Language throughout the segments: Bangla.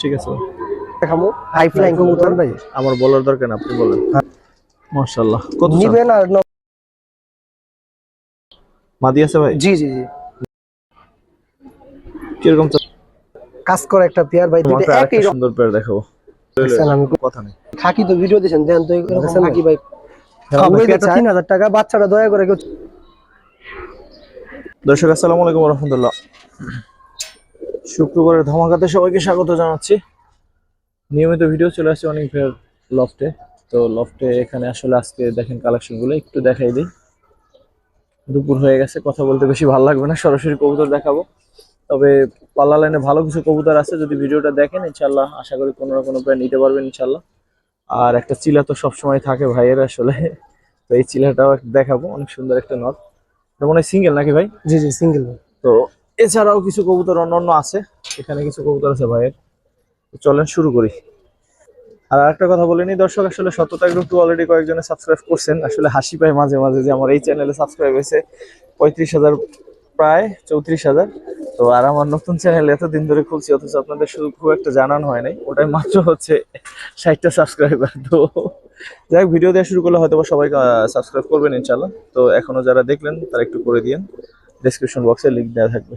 ঠিক আছে। হাই ফ্লাইং কবুতর। ভাই। আমার বলার দরকার না আপনি বলেন। মাশাআল্লাহ। কত নিবেন আর মাদি আছে ভাই? জি জি জি। কীরকম? কাজ করে একটা পেয়ার ভাই একই সুন্দর পেয়ার দেখাবো। আমি কথা নেই। থাকি তো ভিডিও দিয়েছেন দেন তো এরকম ভাই। হ্যাঁ, তিন হাজার টাকা বাচ্চাটা দয়া করে কেউ দর্শক আসসালামু আলাইকুম রহমতুল্লাহ। শুক্রবারের ধামাকাতে সবাইকে স্বাগত জানাচ্ছি। নিয়মিত ভিডিও চলে আসছে অনেক ফের লফটে। তো লফটে এখানে আসলে আজকে দেখেন কালেকশনগুলো একটু দেখাই দিই। দুপুর হয়ে গেছে কথা বলতে বেশি ভালো লাগবে না সরাসরি কবুতর দেখাবো। তবে পাল্লা লাইনে ভালো কিছু কবুতর আছে যদি ভিডিওটা দেখেন ইনশাল্লাহ আশা করি কোনো না কোনো প্রায় নিতে পারবেন ইনশাল্লাহ আর একটা চিলা তো সবসময় থাকে ভাইয়ের আসলে তো এই চিলাটাও দেখাবো অনেক সুন্দর একটা নট মনে হয় সিঙ্গেল নাকি ভাই? জি জি সিঙ্গেল তো এছাড়াও কিছু কবুতর অন্যান্য আছে। এখানে কিছু কবুতর আছে ভাইয়ের। চলেন শুরু করি। আর আরেকটা কথা বলে নি দর্শক, আসলে সততা গ্রুপ টু অলরেডি কয়েকজনে সাবস্ক্রাইব করছেন। আসলে হাসি পায় মাঝে মাঝে যে আমার এই চ্যানেলে সাবস্ক্রাইব হয়েছে পঁয়ত্রিশ হাজার, প্রায় চৌত্রিশ হাজার। তো আর আমার নতুন চ্যানেল এতদিন ধরে খুলছি, অথচ আপনাদের শুধু খুব একটা জানানো হয় নাই। ওটাই মাত্র হচ্ছে ষাটটা সাবস্ক্রাইবার তো যাই হোক ভিডিও দেওয়া শুরু করলে হয়তো সবাই সাবস্ক্রাইব করবেন ইনশাল্লাহ তো এখনও যারা দেখলেন, তারা একটু করে দিয়েন। ডেসক্রিপশন বক্সে লিংক দেওয়া থাকবে।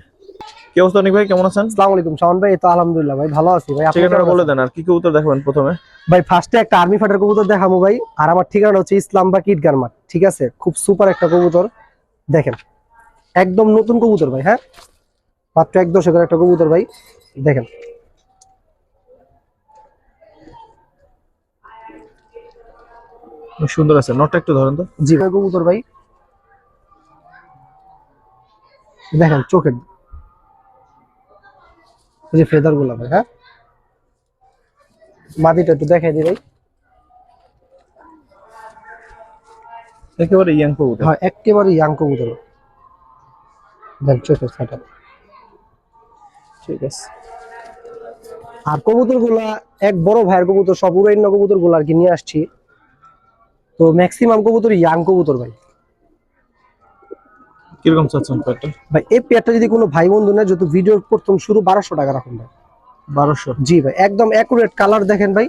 কি অবস্থা অনিক ভাই? কেমন আছেন? আসসালামু আলাইকুম শাওন ভাই তো আলহামদুলিল্লাহ ভাই ভালো আছি। ভাই ঠিকানাটা বলে দেন আর কি কবুতর দেখাবেন প্রথমে। ভাই ফার্স্টে একটা আর্মি ফাটার কবুতর দেখামু ভাই আর আমার ঠিকানা হচ্ছে ইসলাম বা কিট গার্মাট ঠিক আছে? খুব সুপার একটা কবুতর দেখেন। একদম নতুন কবুতর ভাই হ্যাঁ? মাত্র এক দশকের একটা কবুতর ভাই দেখেন। সুন্দর আছে নটটা একটু ধরেন তো। জি ভাই কবুতর ভাই। দেখেন চোখের যে ফেদারগুলা ভাই হ্যাঁ? মাদিটা একটু দেখাই দিই ভাই। একেবারে ইয়াং কবুতর। হ্যাঁ একেবারে ইয়াং কবুতর। দেন চোখের সেটা ঠিক আছে। আর কবুতরগুলা এক বড় ভাইয়ের কবুতর সব উড়াইন্য কবুতরগুলো আর কি নিয়ে আসছি। তো ম্যাক্সিমাম কবুতর ইয়াং কবুতর ভাই। কীরকম চাচ্ছেন প্যাটটা ভাই এই পেয়ারটা যদি কোনো ভাই বন্ধু নেয় যত ভিডিওর প্রথম শুরু বারোশো টাকা রাখুন ভাই। বারোশো? জি ভাই একদম অ্যাকুরেট কালার দেখেন ভাই।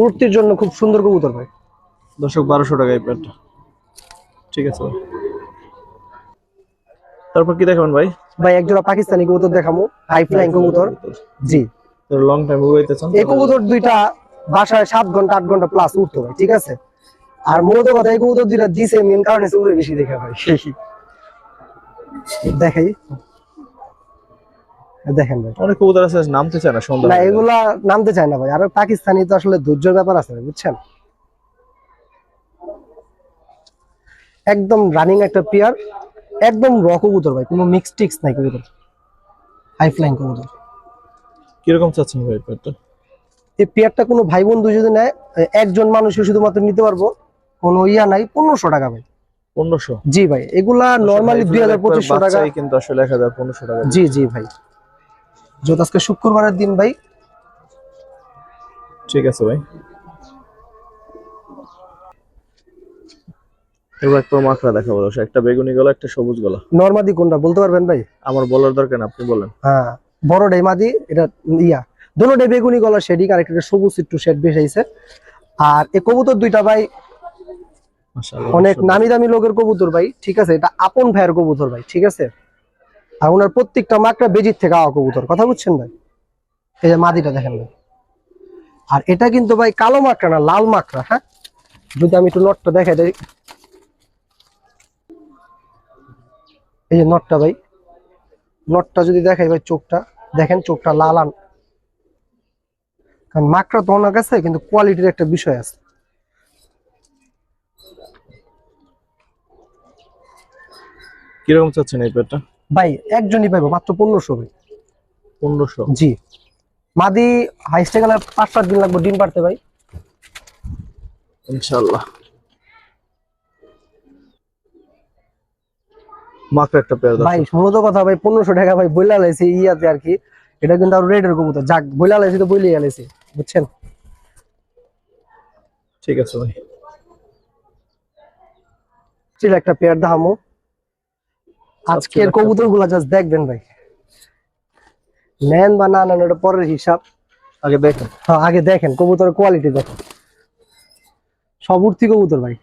উড়তির জন্য খুব সুন্দর কবুতর ভাই। দর্শক বারোশো টাকা এই প্যাটটা ঠিক আছে তারপর কি দেখাবেন ভাই? ভাই একজোড়া পাকিস্তানি কবুতর দেখামু হাই ফ্লাইং কবুতর। জি। লং টাইম উড়াইতেছেন এই কবুতর দুইটা বাসায় সাত ঘণ্টা আট ঘণ্টা প্লাস উঠতো ভাই ঠিক আছে? আর মূলত কথা এই কবুতর দুইটা দিছে মেন কারণে উড়ে বেশি দেখা ভাই দেখাই। দেখেন ভাই। অনেক কবুতর আছে নামতে চায় না সন্ধ্যা না এগুলা নামতে চায় না ভাই। আর পাকিস্তানি তো আসলে ধৈর্যের ব্যাপার আছে বুঝছেন? একদম রানিং একটা পেয়ার একদম র কবুতর ভাই কোনো মিক্স টিক্স নাই কবুতর। হাই ফ্লাইং কবুতর। কীরকম চাচ্ছেন ভাই প্যাটটা এই পেয়ারটা কোনো ভাই বন্ধু যদি নেয় একজন মানুষই শুধুমাত্র নিতে পারব। কোনো ইয়া নাই পনেরোশো টাকা ভাই। পনেরোশো? জি ভাই এগুলা নর্মালি দুই হাজার পঁচিশশো টাকা। কিন্তু আসলে এক হাজার পনেরোশো টাকা। জি জি ভাই। যেহেতু আজকে শুক্রবারের দিন ভাই। ঠিক আছে ভাই। এবার একটা মাকড়া দেখাবো দর্শক একটা বেগুনি গলা একটা সবুজ গলা। নর্মাদি কোনটা বলতে পারবেন ভাই? আমার বলার দরকার না আপনি বলেন। হ্যাঁ বড় ডেমাদি এটা ইয়া। দুটোটাই বেগুনি গলা শেডিং আর একটা সবুজ একটু শেড আর এই কবুতর দুইটা ভাই অনেক নামি দামি লোকের কবুতর ভাই ঠিক আছে? এটা আপন ভাইয়ের কবুতর ভাই ঠিক আছে? আর ওনার প্রত্যেকটা মাকড়া বেজির থেকে আওয়া কবুতর কথা বুঝছেন ভাই? এই যে মাদিটা দেখেন ভাই। আর এটা কিন্তু ভাই কালো মাকড়া না লাল মাকড়া হ্যাঁ? যদি আমি একটু নটটা দেখাই দেই। এই যে নটটা ভাই নটটা যদি দেখাই ভাই চোখটা দেখেন চোখটা লাল আন। কারণ মাকড়া তো ওনার কাছে কিন্তু কোয়ালিটির একটা বিষয় আছে। কীরকম চাচ্ছেন এই পেটটা ভাই একজনই পাইবো মাত্র পনেরোশো ভাই। পনেরোশো? জি। মাদি হাইস্টে গেলে পাঁচ সাত দিন লাগবে ডিম পারতে ভাই। ইনশাআল্লাহ। মাত্র একটা পেয়ার ভাই মূলত কথা ভাই পনেরোশো টাকা ভাই বইলা লাইছি ইয়াতে আর কি। এটা কিন্তু আর রেডের কবুতর। যাক বইলা লাইছি তো বইলে লাইছি বুঝছেন? ঠিক আছে ভাই। চিল একটা পেয়ার দামও আজকের একটা- কবুতরগুলা জাস্ট দেখবেন ভাই। নেন বা না নেন ওটা পরের হিসাব। আগে দেখেন। হ্যাঁ আগে দেখেন কবুতরের কোয়ালিটি দেখেন। সব উঠতি কবুতর ভাই।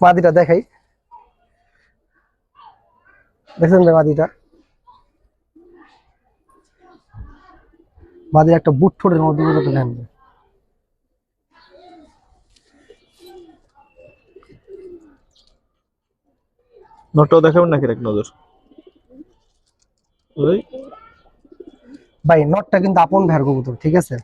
মাদিটা দেখাই। দেখছেন ভাই মাদিটা? মাদির একটা বুট ঠোঁটের মধ্যে কবুতরটা নটটাও দেখাবেন নাকি এক নজর? ওই। ভাই নটটা কিন্তু আপন ভাইয়ের কবুতর ঠিক আছে?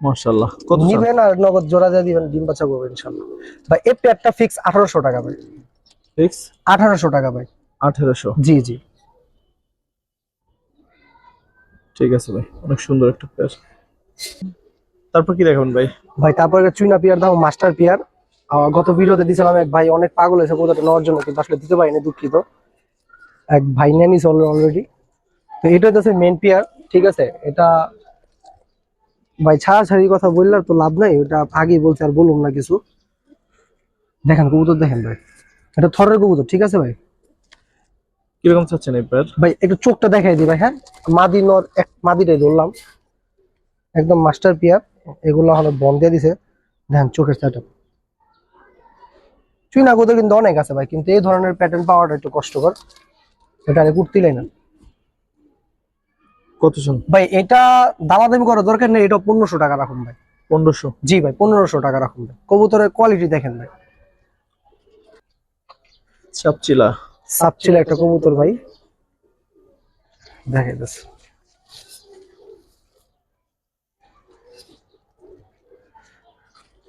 মাশাআল্লাহ। কত নিবেন আর নগদ জোড়া দিয়ে দিবেন ডিম বাচ্চা করবেন ইনশাল্লাহ ভাই এই পেয়ারটা ফিক্স আঠারোশো টাকা ভাই। ফিক্স আঠারোশো টাকা ভাই। আঠেরোশো? জি জি। ঠিক আছে ভাই অনেক সুন্দর একটা পেয়ার তারপর কি দেখাবেন ভাই? ভাই তারপরে চুইনা পিয়ার দাম মাস্টার পিয়ার। গত ভিডিওতে দিয়েছিলাম এক ভাই অনেক পাগল হয়েছে কবুতরটা নেওয়ার জন্য কিন্তু আসলে দিতে পারিনি দুঃখিত। এক ভাই নেমিস অলরেডি তো এটা হচ্ছে মেন পিয়ার ঠিক আছে? এটা ভাই ছাড়াছাড়ি কথা বললার তো লাভ নাই ওটা আগেই বলছে আর বলুন না কিছু। দেখেন কবুতর দেখেন ভাই। এটা থরের কবুতর ঠিক আছে ভাই? কীরকম চাচ্ছেন ভাই একটু চোখটা দেখাই দিই ভাই হ্যাঁ? মাদি নর এক মাদিটাই ধরলাম। একদম মাস্টার পিয়ার এগুলো হলো বন দিয়ে দিছে। দেখেন চোখের সেটআপ চুইনা কোথাও কিন্তু অনেক আছে ভাই কিন্তু এই ধরনের প্যাটার্ন পাওয়াটা একটু কষ্টকর। এটা আরে কুর্তিলাই না কত শুন ভাই এটা দামাদামি করার দরকার নেই এটা পনেরোশো টাকা রাখুন ভাই। পনেরোশো? জি ভাই পনেরোশো টাকা রাখুন ভাই। কবুতরের কোয়ালিটি দেখেন ভাই। চাপচিলা সাপ ছিল একটা কবুতর ভাই। দেখে দিচ্ছে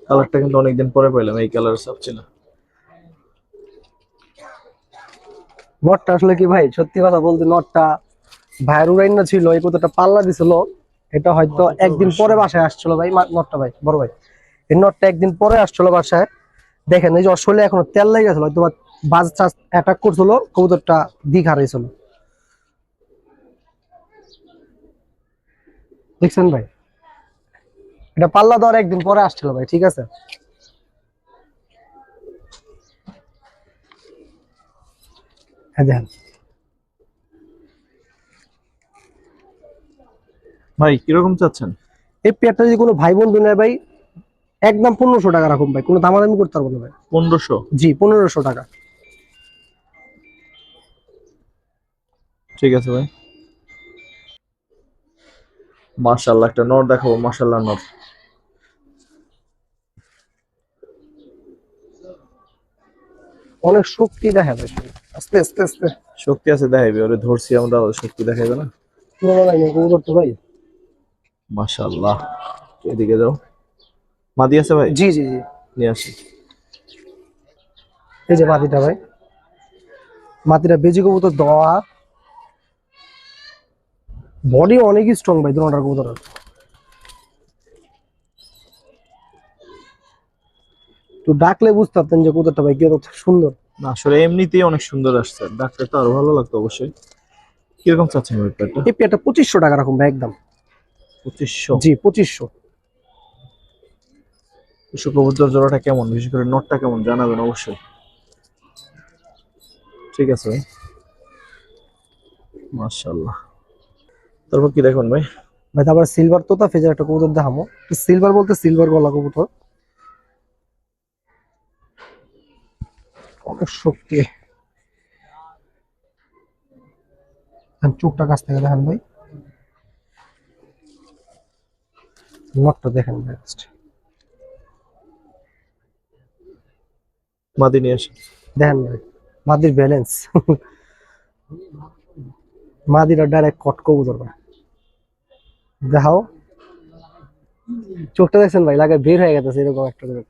কালারটা কিন্তু অনেকদিন পরে পাইলাম এই কালার চাপচিলা নটটা আসলে কি ভাই সত্যি কথা বলতে নটটা ভাইয়ের উড়াইন না ছিল এই কতটা পাল্লা দিছিল এটা হয়তো একদিন পরে বাসায় আসছিল ভাই নটটা ভাই বড় ভাই। এই নটটা একদিন পরে আসছিল বাসায়। দেখেন এই যে শরীরে এখনও তেল লেগে গেছিল হয়তো বাজ চাষ অ্যাটাক করছিল কবুতরটা দিক হারাইছিল। দেখছেন ভাই? এটা পাল্লা দেওয়ার একদিন পরে আসছিল ভাই ঠিক আছে? দেখেন ভাই কীরকম চাচ্ছেন? এই পেয়ারটা যদি কোনো ভাই বন্ধু নেয় ভাই একদম পনেরোশো টাকা রাখুন ভাই। কোনো দামাদামি করতে পারব না ভাই। পনেরোশো? জি পনেরোশো টাকা। ঠিক আছে ভাই। মাশাল্লাহ একটা নর দেখাবো মাশাল্লাহ নর। অনেক শক্তি দেখা ভাই আস্তে আস্তে আস্তে। শক্তি আছে দেখাইবে। ওরে ধরছি আমরা শক্তি দেখাইবে না? ভাই। এদিকে যাও। মাদি আছে ভাই? জি জি জি। নিয়ে আসি। এই যে মাটিটা ভাই। মাটিটা বেজি কবুতর দেওয়া। বডি অনেক স্ট্রং ভাই দুটার কবুতরের তো ডাকলে বুঝতে পারতেন যে কবুতরটা ভাই কি কত সুন্দর। না আসলে এমনিতেই অনেক সুন্দর আসছে। ডাকলে তো আরও ভালো লাগতো অবশ্যই। কীরকম চাচ্ছেন ওই পেয়ারটা? এই পেয়ারটা পঁচিশশো টাকা রাখুন ভাই একদম। পঁচিশশো? জি পঁচিশশো। পশু কবুতর জোড়াটা কেমন? বিশেষ করে নটটা কেমন? জানাবেন অবশ্যই। ঠিক আছে ভাই। মাশাল্লাহ তারপর কি দেখুন ভাই? ভাই তারপর সিলভার তোতা ফেজার একটা কবুতর দেখামো সিলভার বলতে সিলভার গলা কবুতর। অনেক শক্তি চোখটা কাছ থেকে দেখেন ভাই। নটটা দেখেন মাদি নিয়ে দেখেন ভাই মাদির ব্যালেন্স মাদিরা ডাইরেক্ট কট কবুতর ভাই। দেখাও। চোখটা দেখছেন ভাই লাগে বের হয়ে গেছে এরকম একটা করে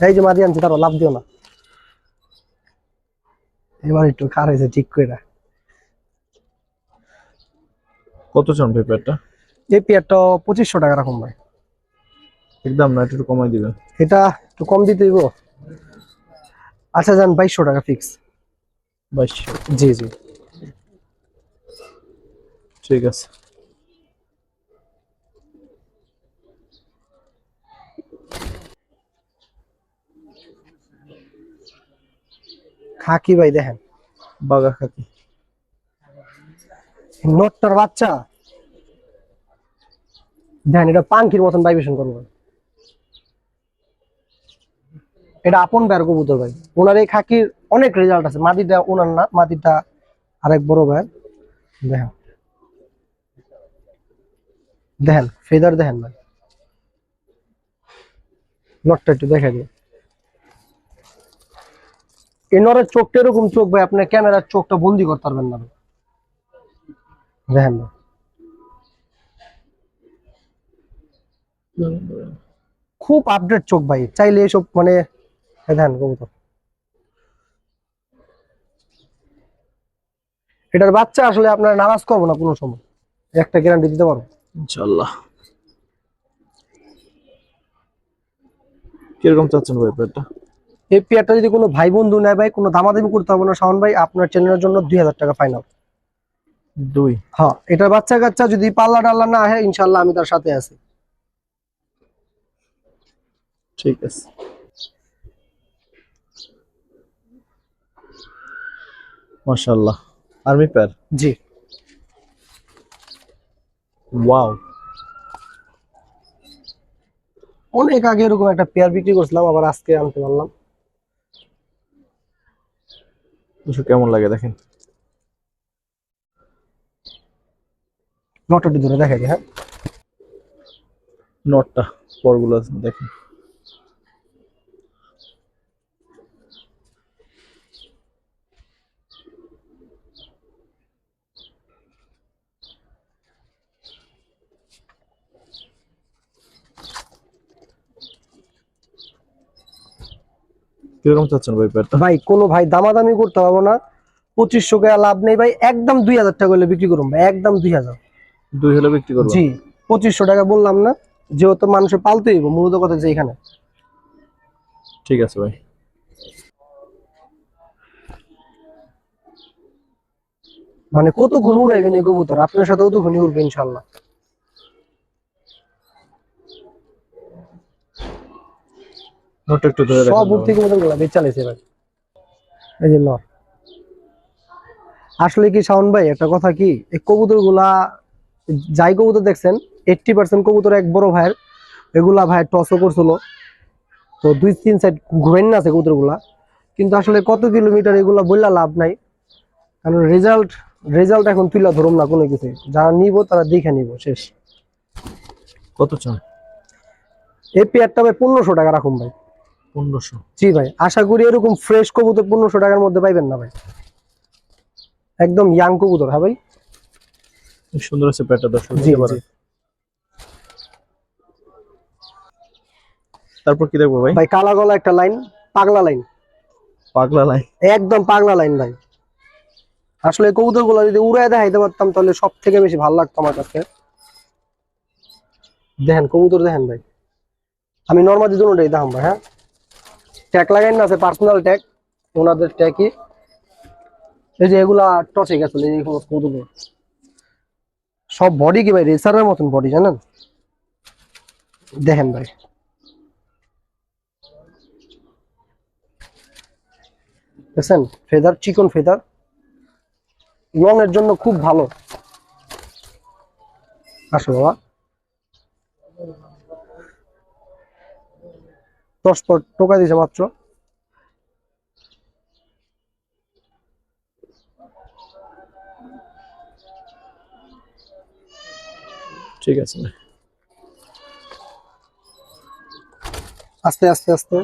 এই যে মাদি আনছি তারও লাভ দিও না। এবার একটু খার হয়েছে ঠিক করে কত চান ভাই পেয়ারটা এই পেয়ারটা পঁচিশশো টাকা রাখুন ভাই। একদম না একটু কমাই দিবেন। এটা একটু কম দিতে দিব আচ্ছা যান বাইশশো টাকা ফিক্স বাইশশো। জি জি। ঠিক আছে। খাকি ভাই দেখেন বাগা খাকি নটটার বাচ্চা। দেখেন, এটা পাঙ্খির মতন ভাইব্রেশন করব। এটা আপন বের কবুতর ভাই। ওনার এই খাকির অনেক রেজাল্ট আছে। মাদিটা ওনার না মাদিটা আরেক বড় ভাই দেখেন। দেখেন ফেদার দেখেন ভাই। নটটা একটু দেখা দিই। এই নরের চোখটা এরকম চোখ ভাই আপনার ক্যামেরার চোখটা বন্দি করতে পারবেন না। দেখেন খুব আপডেট চোখ ভাই, চাইলে এসব মানে দেখেন কবুতর। এটার বাচ্চা আসলে আপনার নারাজ করব না কোনো সময়। একটা গ্যারান্টি দিতে পারব। ইনশাল্লাহ কীরকম চাচ্ছেন ভাই পেয়ারটা এই পেয়ারটা যদি কোনো ভাই বন্ধু নেয় ভাই কোনো দামাদামি করতে হবে না। শাওন ভাই আপনার চ্যানেলের জন্য দুই হাজার টাকা ফাইনাল দুই? হ্যাঁ এটার বাচ্চা কাচ্চা যদি পাল্লা টাল্লা না হয় ইনশাল্লাহ আমি তার সাথে আছি। ঠিক আছে। মাশাআল্লাহ। আর্মি পেয়ার? জি। ওয়াও। অনেক আগে এরকম একটা পেয়ার বিক্রি করছিলাম আবার আজকে আনতে পারলাম। দর্শক কেমন লাগে দেখেন? নটটা ধরে দেখা যায় হ্যাঁ। নটটা পরগুলো দেখেন। কীরকম চাচ্ছেন ভাই ভাই কোনো ভাই দামাদামি করতে পারব না। পঁচিশশো টাকা লাভ নেই ভাই একদম দুই হাজার টাকা হলে বিক্রি করুন ভাই একদম দুই হাজার। দুই হলে বিক্রি করব জি পঁচিশশো টাকা বললাম না যেহেতু মানুষের পালতে হইব মূলত কথা যে এখানে ঠিক আছে ভাই। মানে কত ঘন এই কবুতর? আপনার সাথেও তো ঘনি ইনশাল্লাহ। নোট একটু ধরে সব রাখেন উঠতে কবুতরগুলা বেচ চালাইছে ভাই এই যে নর। আসলে কি শাওন ভাই একটা কথা কি এই কবুতরগুলা যাই কবুতর দেখছেন এইটটি পার্সেন্ট কবুতর এক বড় ভাইয়ের এগুলা ভাই টসও করছিল। তো দুই তিন সাইড ঘুরেন না আছে কবুতরগুলা কিন্তু আসলে কত কিলোমিটার এগুলা বললা লাভ নাই। কারণ রেজাল্ট রেজাল্ট এখন তুইলা ধরুম না কোনো কিছু। যারা নিব তারা দেখে নিব শেষ। কত চান? এই পেয়ারটা ভাই পনেরোশো টাকা রাখুন ভাই। পনেরোশো। জি ভাই আশা করি এরকম ফ্রেশ কবুতর পনেরোশো টাকার মধ্যে পাইবেন না ভাই। একদম ইয়াং কবুতর হ্যাঁ ভাই? সুন্দর আছে পেয়ারটা দর্শক জি, জি। তারপর কি দেখব ভাই? ভাই কালা গলা একটা লাইন পাগলা লাইন। পাগলা লাই একদম পাগলা লাইন ভাই। আসলে কবুতরগুলো যদি উড়ায় দেখাইতে পারতাম তাহলে সব থেকে বেশি ভালো লাগতো আমার কাছে। দেখেন কবুতর দেখেন ভাই। আমি নর্মালি দুটোটাই দাম ভাই হ্যাঁ? ট্যাগ লাগাই না, আছে পার্সোনাল ট্যাগ ওনাদের ট্যাগই এই যে এগুলা টসে গেছে এই কবুতর সব বডি কি ভাই রেসারের মতন বডি জানেন? দেখেন ভাই। দেখছেন? ফেদার চিকন ফেদার লং এর জন্য খুব ভালো। আসো বাবা। দশ পর টোকা দিয়েছে মাত্র। ঠিক আছে। আস্তে আস্তে আস্তে।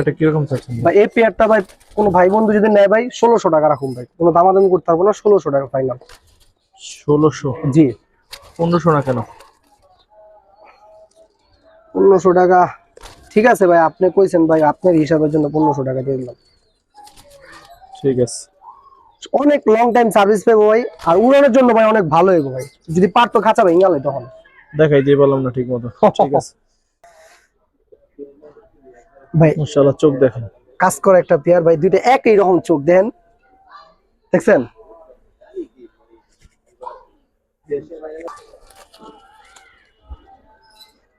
এটা কীরকম ভাই? ভাই এই পেয়ারটা ভাই কোনো ভাই বন্ধু যদি নেয় ভাই ষোলোশো টাকা রাখুন ভাই। কোনো দামাদামি করতে পারব না ষোলোশো টাকা ফাইনাল ষোলোশো? জি। পনেরোশো না কেন? পনেরোশো টাকা ঠিক আছে ভাই আপনি কইছেন ভাই আপনার হিসাবের জন্য পনেরোশো টাকা দিয়ে দিলাম। ঠিক আছে। অনেক লং টাইম সার্ভিস পাবো ভাই আর উড়ানোর জন্য ভাই অনেক ভালো হইব ভাই। যদি পারতো খাঁচা ভাই ইঙ্গালে তখন। দেখাই দিয়ে বললাম না ঠিক মতো ঠিক আছে। ভাই মাশাআল্লাহ চোখ দেখেন। কাজ করে একটা পেয়ার ভাই দুইটা একই রকম চোখ দেন দেখছেন?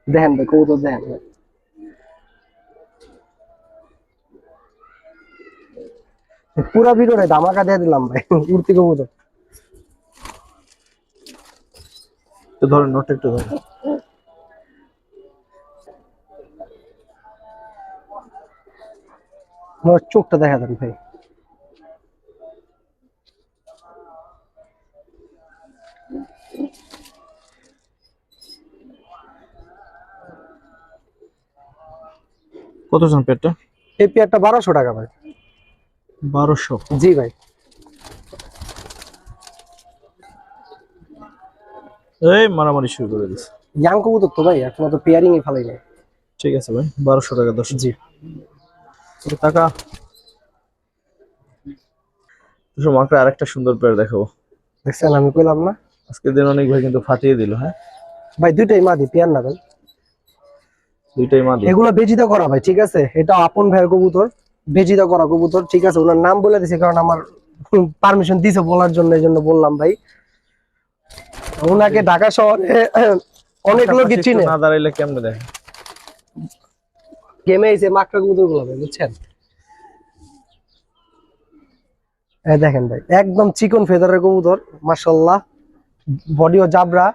দেখেন ভাই কবুতর দেখেন ভাই। পুরা ভিডিওটা ধামাকা দিয়ে দিলাম ভাই। উড়তি কবুতর তো ধরেন নোট একটু ধরেন আমার চোখটা দেখা দেন ভাই। কত জন পেটটা? এই পেয়ারটা বারোশো টাকা ভাই। বারোশো। জি ভাই। এই মারামারি শুরু করে দিছে। ইয়াং কবুতর তো ভাই এখনও তো পেয়ারিং এ ফেলাই নাই। ঠিক আছে ভাই বারোশো টাকা দশ। জি। টাকা। তো মাকে আরেকটা সুন্দর পেয়ার দেখাবো। দেখছেন আমি কইলাম না। আজকের দিন অনেক ভাই কিন্তু ফাটিয়ে দিল হ্যাঁ? ভাই দুইটাই মাদি পেয়ার না ভাই। দুইটাই মা দিয়ে এগুলো বেজিতা করা ভাই ঠিক আছে? এটা আপন ভাইয়ের কবুতর। বেজিতা করা কবুতর ঠিক আছে ওনার নাম বলে দিছে কারণ আমার পারমিশন দিছে বলার জন্য এই জন্য বললাম ভাই। ওনাকে ঢাকা শহরে অনেক লোকই চিনে। না দাঁড়াইলে কেমনে দেখে গেমে এসে মাকড়া কবুতরগুলো ভাই বুঝছেন? এই দেখেন ভাই একদম চিকন ফেদারের কবুতর মাশাল্লাহ বডিও জাবরা।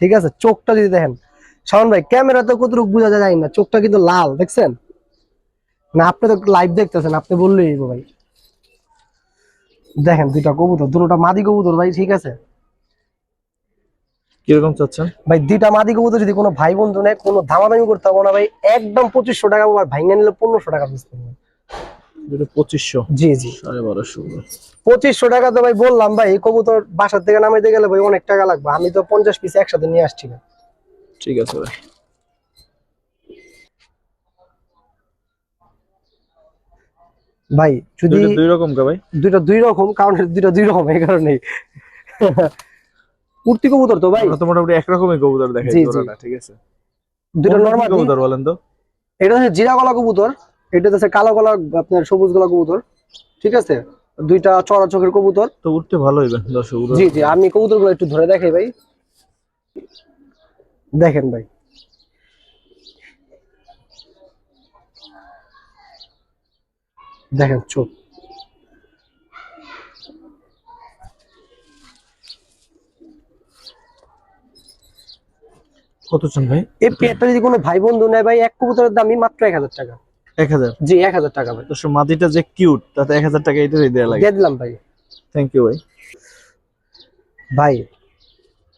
ঠিক আছে চোখটা যদি দেখেন। শাওন ভাই ক্যামেরা ক্যামেরাতে কতটুকু বোঝা যায় না চোখটা কিন্তু লাল দেখছেন? না আপনি তো লাইভ দেখতেছেন আপনি বললেই ভাই। দেখেন দুইটা কবুতর দুটোটা মাদি কবুতর ভাই ঠিক আছে? কীরকম চাচ্ছেন? ভাই দুইটা মাদি কবুতর যদি কোনো ভাই বন্ধু নেয় কোনো দামাদামি করতে হবে না ভাই একদম পঁচিশশো টাকা আর ভাইঙ্গা নিলে পনেরোশো টাকা পড়বে। দুটো পঁচিশশো? জি জি। সাড়ে বারোশো। পঁচিশশো টাকা তো ভাই বললাম ভাই কবুতর বাসার থেকে নামাইতে গেলে ভাই অনেক টাকা লাগবে। আমি তো পঞ্চাশ পিস একসাথে নিয়ে আসছি। ঠিক আছে ভাই। ভাই যদি দুই রকম কা ভাই? দুইটা দুই রকম কারণ দুইটা দুই রকম এই কারণে কুর্তি কবুতর তো ভাই। তো মোটামুটি একরকমই কবুতর দেখাই জি, জি। ঠিক আছে? দুইটা নর্মাল কবুতর বলেন তো? এটা হচ্ছে জিরা গলা কবুতর এটা হচ্ছে কালো গলা আপনার সবুজ গলা কবুতর ঠিক আছে? দুইটা চড়া চোখের কবুতর। তো উঠতে ভালো হইবে দর্শক। জি জি আমি কবুতরগুলো একটু ধরে দেখাই ভাই। দেখেন ভাই। দেখেন চোখ কত ভাই? এই পেয়ারটা যদি কোনো ভাই বন্ধু নেয় ভাই এক কবুতরের দামই মাত্র এক হাজার টাকা। এক হাজার? জি এক হাজার টাকা ভাই। মাটিটা যে কিউট তাতে এক হাজার টাকা এটাই দেওয়া লাগে। দিয়ে দিলাম ভাই। থ্যাংক ইউ ভাই। ভাই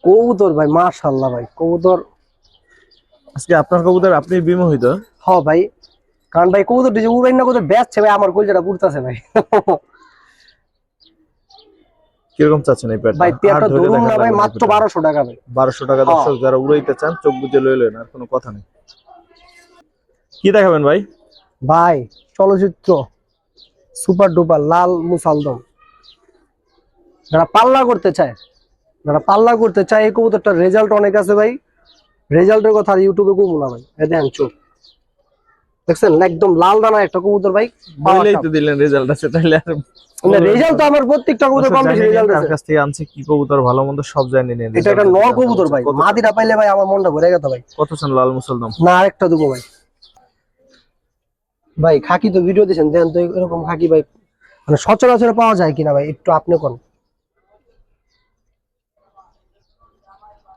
কবুতর ভাই মাশাল্লাহ ভাই কবুতর। আজকে আপনার কবুতর আপনি বিমোহিত? হ ভাই। কারণ ভাই কবুতর যে উড়াই না কবুতর বেচছে ভাই আমার কলজাটা পুড়তাছে ভাই। কীরকম চাচ্ছেন এই প্যাডটা ভাই পেয়ারটা ধরুন না ভাই মাত্র বারোশো টাকা ভাই। বারোশো টাকা। দর্শক যারা উড়াইতে চান চোখ বুঝে লইলেন আর কোনো কথা নেই। কি দেখাবেন ভাই? ভাই চলচ্চিত্র সুপার ডুপার লাল মুসালদম। যারা পাল্লা করতে চায় যারা পাল্লা করতে চায় এই কবুতরটার রেজাল্ট অনেক আছে ভাই। রেজাল্টের কথা আর ইউটিউবে কমু না ভাই। দেখেন চোখ। দেখছেন? একদম লাল দানা একটা কবুতর ভাই বলেই তো দিলেন রেজাল্ট আছে তাহলে আর রেজাল্ট তো আমার প্রত্যেকটা কবুতর কম বেশি রেজাল্ট আছে। কাছ থেকে আনছে কি কবুতর ভালো মন্দ সব জানিয়ে নিন এটা একটা নর কবুতর ভাই। মাদিটা পাইলে ভাই আমার মনটা ভরে গেত ভাই। কত চান লাল না আরেকটা দেবো ভাই। ভাই খাকি তো ভিডিও দিয়েছেন দেন তো এরকম খাকি ভাই মানে সচরাচর পাওয়া যায় কিনা ভাই একটু আপনি কোন।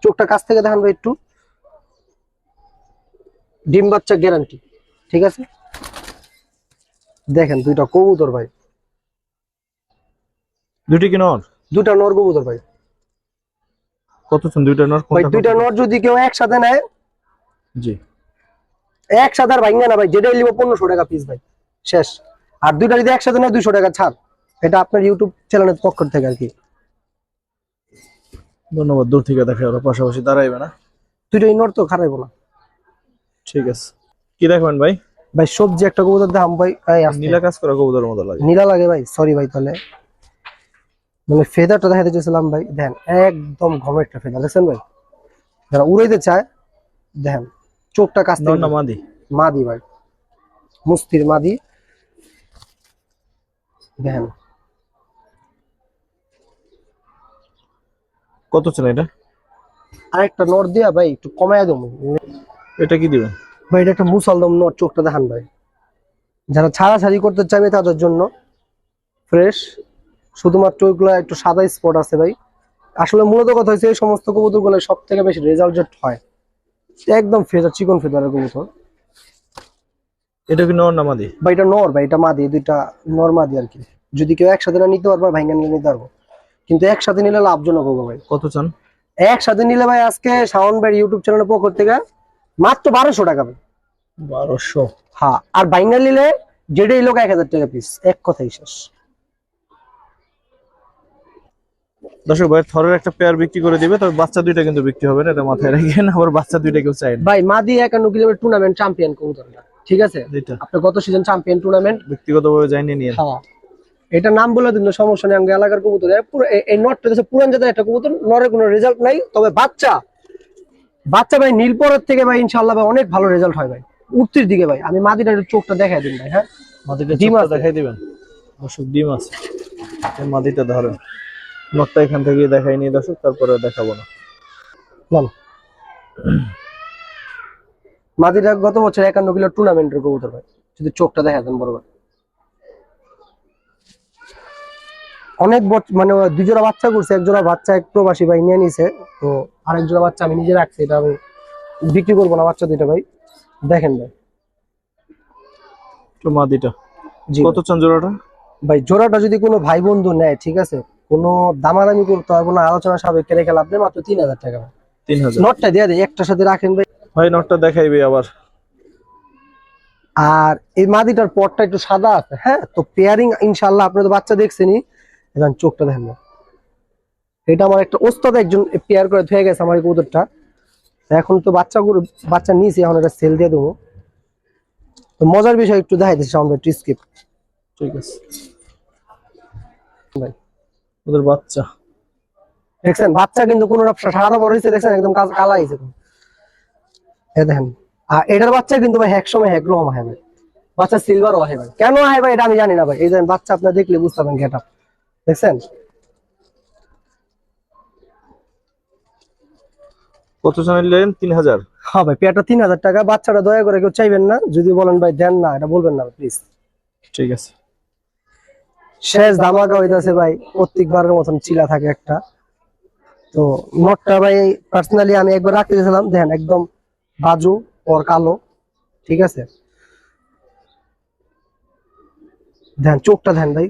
চোখটা কাছ থেকে দেখান ভাই একটু। ডিম বাচ্চা গ্যারান্টি ঠিক আছে? দেখেন দুইটা কবুতর ভাই। দুটি কি নর? দুইটা নর কবুতর ভাই। কত চান দুইটা নর ভাই দুইটা? নর যদি কেউ একসাথে নেয় জি। একসাথে আর ভাঙ্গে না ভাই যেটা নিব পনেরোশো টাকা পিস ভাই শেষ। আর দুইটা যদি একসাথে নেয় দুইশো টাকা ছাড়। এটা আপনার ইউটিউব চ্যানেলের পক্ষ থেকে আর কি। ধন্যবাদ দূর থেকে দেখে ওরা পাশাপাশি দাঁড়াইবে না। দুইটা ইনর তো খারাপ না। ঠিক আছে। কি দেখবেন ভাই? ভাই সবজি একটা কবুতর দাম ভাই। নীলা কাজ করা কবুতর মতো লাগে। নীলা লাগে ভাই সরি ভাই তাহলে। মানে ফেদারটা দেখাতে চেয়েছিলাম ভাই দেখেন একদম ঘন একটা ফেদার দেখছেন ভাই? যারা উড়াইতে চায় দেখেন চোখটা কাজ না মাদি? মাদি ভাই। মুস্তির মাদি। দেখেন। কত চান এটা? আরেকটা নর দিয়া ভাই একটু কমায় দেবো। এটা কি দিবেন? ভাই এটা একটা মুসালদম নট চোখটা দেখান ভাই। যারা ছাড়াছাড়ি করতে চাইবে তাদের জন্য ফ্রেশ শুধুমাত্র ওইগুলো একটু সাদা স্পট আছে ভাই। আসলে মূলত কথা হচ্ছে এই সমস্ত কবুতরগুলো সব থেকে বেশি রেজাল্ট হয়। একদম ফেজার চিকন ফেজারের কবুতর। এটা কি নর নামাদি বা এটা নর ভাই এটা মাদি দুইটা নর মাদি আর কি। যদি কেউ একসাথে না নিতে পারব ভাইঙ্গা নিলে নিতে পারব। কিন্তু একসাথে নিলে লাভজনক হবে ভাই। কত চান? একসাথে নিলে ভাই আজকে শাওন ভাই ইউটিউব চ্যানেলের পক্ষ থেকে মাত্র বারোশো টাকা বারোশো। হ্যাঁ আর বাইঙ্গা নিলে যেটাই লোক এক হাজার টাকা পিস এক কথাই শেষ। দর্শক ভাই থরের একটা পেয়ার বিক্রি করে দিবে তবে বাচ্চা দুইটা কিন্তু বিক্রি হবে না এটা মাথায় রাখেন আবার বাচ্চা দুইটা কেউ চাই ভাই মাদি একান্ন কিলোমিটার টুর্নামেন্ট চ্যাম্পিয়ন কবুতরটা ঠিক আছে? আপনি গত সিজন চ্যাম্পিয়ন টুর্নামেন্ট ব্যক্তিগতভাবে যাইনি নিয়ে হ্যাঁ। এটা নাম বলে দিন সমস্যা নেই আমাদের এলাকার কবুতর। এই নটটা পুরান জাতের একটা কবুতর নরের কোনো রেজাল্ট নাই তবে বাচ্চা বাচ্চা ভাই নীলপরের থেকে ভাই ইনশাল্লাহ ভাই অনেক ভালো রেজাল্ট হয় ভাই। উত্তির দিকে ভাই আমি মাদিটা একটু চোখটা দেখাই দিন ভাই হ্যাঁ? মাদিটা ডিম। দেখাই দিবেন? দর্শক ডিম আছে। মাদিটা ধরেন। নটটা এখান থেকে দেখাই নিয়ে দর্শক তারপরে দেখাবো না। বল। মাদিটা গত বছর একান্ন কিলো টুর্নামেন্টের কবুতর ভাই যদি চোখটা দেখা দেন বরাবর অনেক মানে ওরা দুই জোড়া বাচ্চা করছে এক জোড়া বাচ্চা এক প্রবাসী ভাই নিয়ে নিছে তো আরেক জোড়া বাচ্চা আমি নিজে রাখছি এটা আমি বিক্রি করব না বাচ্চা দুইটা ভাই। দেখেন ভাই। তো মাদিটা কত চান জোড়াটা? ভাই জোড়াটা যদি কোনো ভাই বন্ধু নেয় ঠিক আছে কোনো দামাদামি করতে হবে কোনো আলোচনা সাপেক্ষে রেখে লাভ নেই মাত্র তিন হাজার টাকা ভাই। তিন হাজার। নটটা দিয়ে দেয় একটার সাথে রাখেন ভাই। ভাই নটটা দেখাইবে আবার। আর এই মাদিটার পটটা একটু সাদা আছে হ্যাঁ তো পেয়ারিং ইনশাল্লাহ আপনি তো বাচ্চা দেখছেনই এখন চোখটা দেখেন না। এটা আমার একটা ওস্তাদ একজন পেয়ার করে ধুয়ে গেছে আমার এই কবুতরটা। এখন তো বাচ্চা গুলো বাচ্চা নিয়েছি এখন এটা সেল দিয়ে দেবো। তো মজার বিষয় একটু দেখাই দিচ্ছি আমাদের একটু স্কিপ ঠিক আছে। ভাই। ওদের বাচ্চা। দেখছেন বাচ্চা কিন্তু কোনো সাদা বড় হয়েছে দেখছেন একদম কাজ কালা হয়েছে দেখেন আর এটার বাচ্চা কিন্তু ভাই এক সময় এক রকম হয় ভাই। বাচ্চা সিলভারও হয় ভাই। কেন হয় ভাই এটা আমি জানি না ভাই। এই দেখেন বাচ্চা আপনার দেখলে বুঝতে পারবেন গেট দেখছেন? কত তিন হাজার হ্যাঁ ভাই পেয়ারটা তিন হাজার টাকা। বাচ্চাটা দয়া করে কেউ চাইবেন না। যদি বলেন ভাই দেন না এটা বলবেন না প্লিজ ঠিক আছে। শেষ ধামাকা হইতাছে ভাই প্রত্যেকবারের মতন চিলা থাকে একটা। তো নটটা ভাই পার্সোনালি আমি একবার রাখতে গেছিলাম। দেখেন একদম বাজু ওর কালো। ঠিক আছে? দেখেন চোখটা দেখেন ভাই।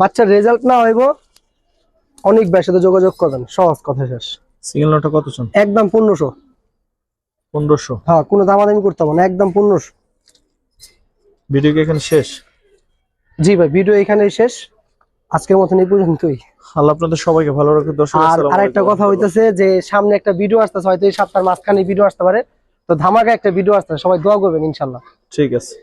বাচ্চার রেজাল্ট না হইব অনেক বেশি সাথে যোগাযোগ করবেন। সহজ কথা শেষ। সিঙ্গেল নটটা কত চান? একদম পনেরোশো। পনেরোশো? হ্যাঁ কোনো দামাদামি করতে হবে না একদম পনেরোশো। ভিডিও কি এখানে শেষ? জি ভাই ভিডিও এখানেই শেষ। আজকের মতন এই পর্যন্তই। আল্লাহ আপনাদের সবাইকে ভালো রাখুন দর্শক আর আরেকটা কথা হইতেছে যে সামনে একটা ভিডিও আসতেছে হয়তো এই সপ্তাহের মাঝখানে ভিডিও আসতে পারে। তো ধামাকা একটা ভিডিও আসতেছে সবাই দোয়া করবেন ইনশাল্লাহ। ঠিক আছে।